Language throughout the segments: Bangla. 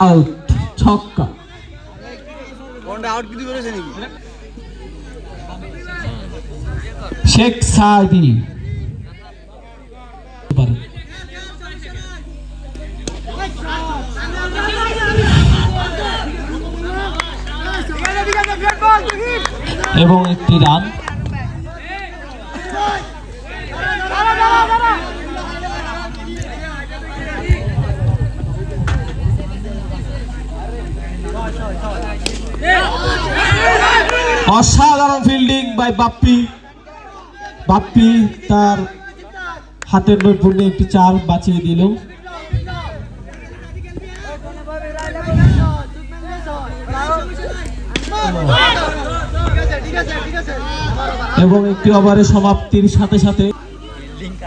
আউট ছক্কা। শেখ সাদি এবং একটি রান। অসাধারণ ফিল্ডিং বাই বাপ্পি। বাপ্পি তার হাতের নৈপুণ্যে একটি চার বাঁচিয়ে দিল। এবং একটি ওভারের সমাপ্তির সাথে সাথে লিঙ্ক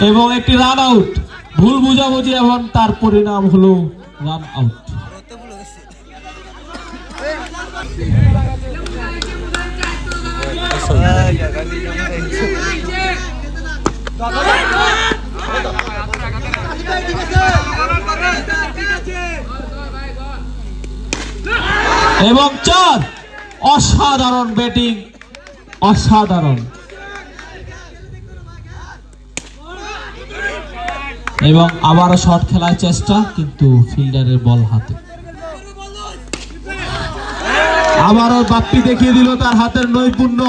এবং একটি রান আউট ভুল বুঝাবুঝি এবং তার পরিণাম হলো রান আউট এবং চার, অসাধারণ ব্যাটিং অসাধারণ। এবং আবারও শট খেলার চেষ্টা, কিন্তু ফিল্ডারের বল হাতে। আবারও বাপ্পি দেখিয়ে দিল তার হাতের নৈপুণ্য।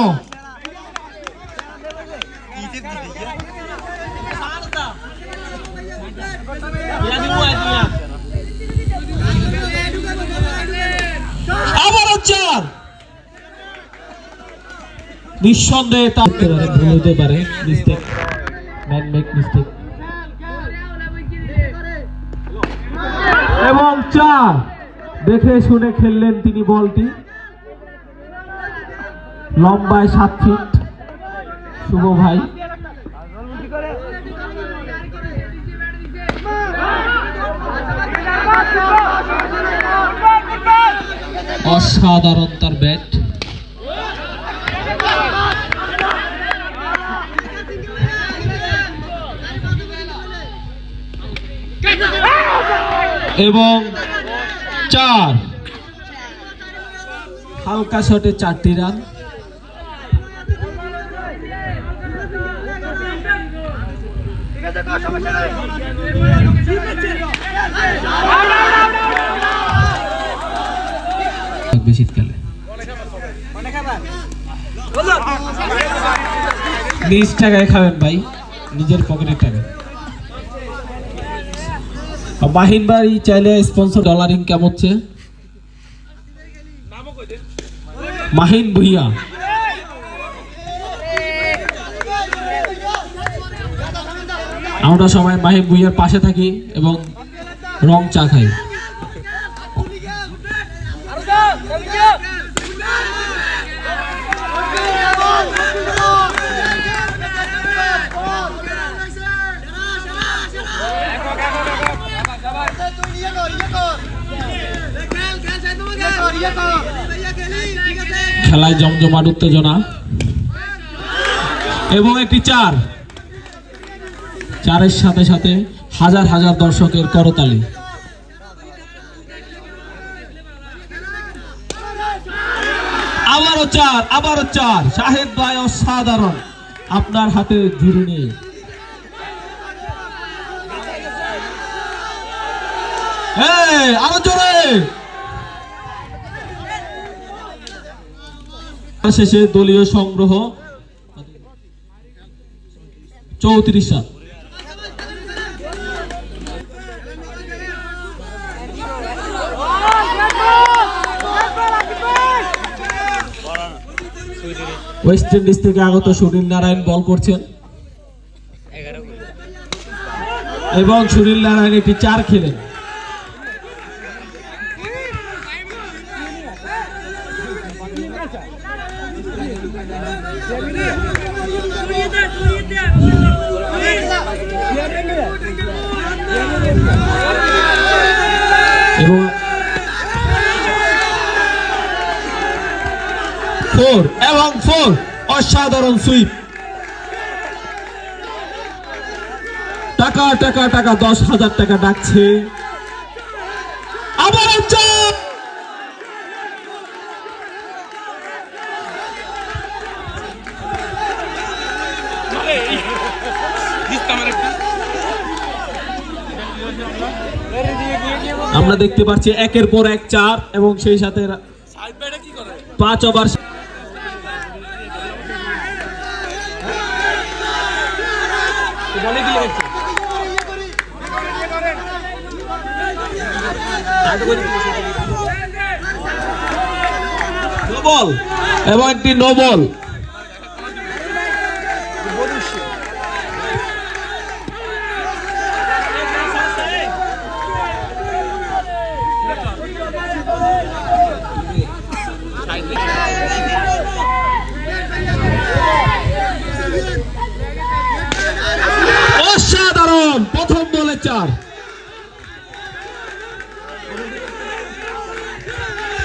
আবারও নিঃসন্দেহে তার ভুল হতে পারে মিস্টেক ম্যান মেক মিস্টেক চার দেখে শুনে খেললেন তিনি বলটি। লম্বায় সাত ফিট শুভ ভাই। অসাধারণ তার ব্যাট এবং চার। হালকা শটে চারটি রান। শীতকালে। নিজ টাকায় খাবেন ভাই নিজের পকেটের টাকা মাহিন ভাই চাইলে স্পন্সর ডলারিং কেমন হচ্ছে? মাহিন ভুইয়া। আমরা সবাই মাহিন ভুইয়ার পাশে থাকি এবং রং চা খাই। খেলায় জমজমাট উত্তেজনা। এবং একটি চার। চারের সাথে সাথে হাজার হাজার দর্শকের করতালি। আবারও চার আবারও চার। শাহেদ ভাই অসাধারণ। আপনার হাতে ঝুড়ি নেই। আরও জোরে। শেষে দলীয় সংগ্রহ চৌত্রিশ রান। ওয়েস্ট ইন্ডিজ থেকে আগত সুনীল নারায়ণ বল করছেন। এবং সুনীল নারায়ণ একটি চার খেলেন। ফোর অসাধারণ সুইপ টাকা টাকা টাকা দশ হাজার টাকা ডাকছে। আবার আমরা দেখতে পাচ্ছি একের পর এক চার এবং সেই সাথে পাঁচ ওভার এবং একটি নোবল। চার।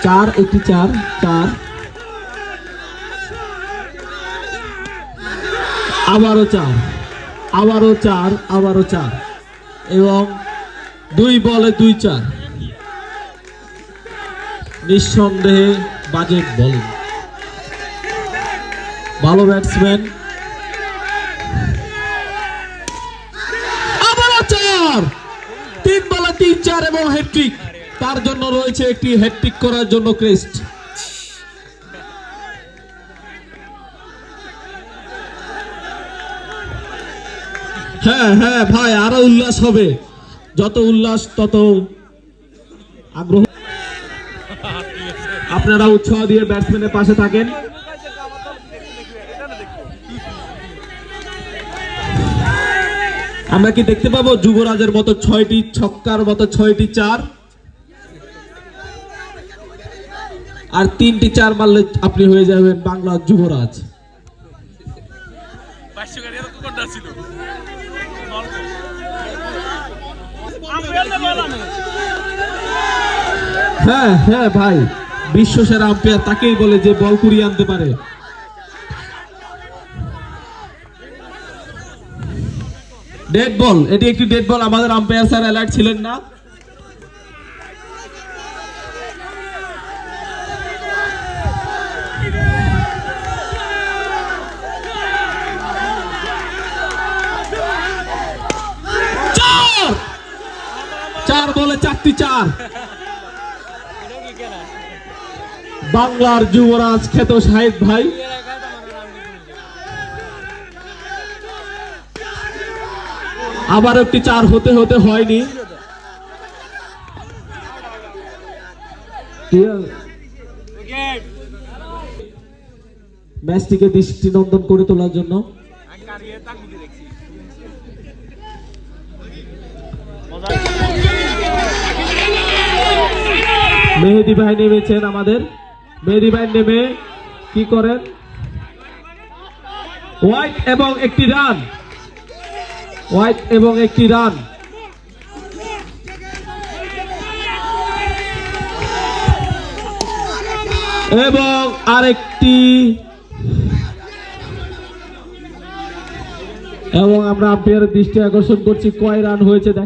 চার, একটি চার চার। আবারও চার আবারও চার আবারও চার। এবং দুই বলে দুই চার। নিঃসন্দেহে বাজেট বলেন ভালো ব্যাটসম্যান আবারও চার তিন বলে তিন চার এবং হ্যাট্রিক তার জন্য রয়েছে একটি হ্যাট্রিক করার জন্য ক্রেস্ট হ্যাঁ হ্যাঁ ভাই, আরও উল্লাস হবে। যত উল্লাস, তত আগ্রহ। আপনারা উৎসাহ দিয়ে ব্যাটসম্যানের পাশে থাকেন। আমরা কি দেখতে পাবো? যুবরাজের মতো ছয়টি ছক্কার মতো ছয়টি চার। আর তিনটি চার মারলে আপনি হয়ে যাবেন বাংলার যুবরাজ। হ্যাঁ হ্যাঁ ভাই বিশ্ব সেরা আম্পায়ার তাকেই বলে যে বল কুড়িয়ে আনতে পারে। ডেড বল এটি একটি ডেড বল আমাদের আম্পায়ার স্যার অ্যালার্ট ছিলেন না। চার! চারটি চার। বাংলার যুবরাজ খ্যাত সাহেব ভাই। আবার একটি চার হতে হতে হয়নি। ম্যাচটিকে দৃষ্টিনন্দন করে তোলার জন্য। মেহেদি ভাই নেমেছেন আমাদের। মেহেদি ভাই নেমে কি করেন? হোয়াইট এবং একটি রান। হোয়াইট এবং একটি রান। এবং আরেকটি। এবং আমরা আম্পায়ারের দৃষ্টি আকর্ষণ করছি, কয় রান হয়েছে দেখা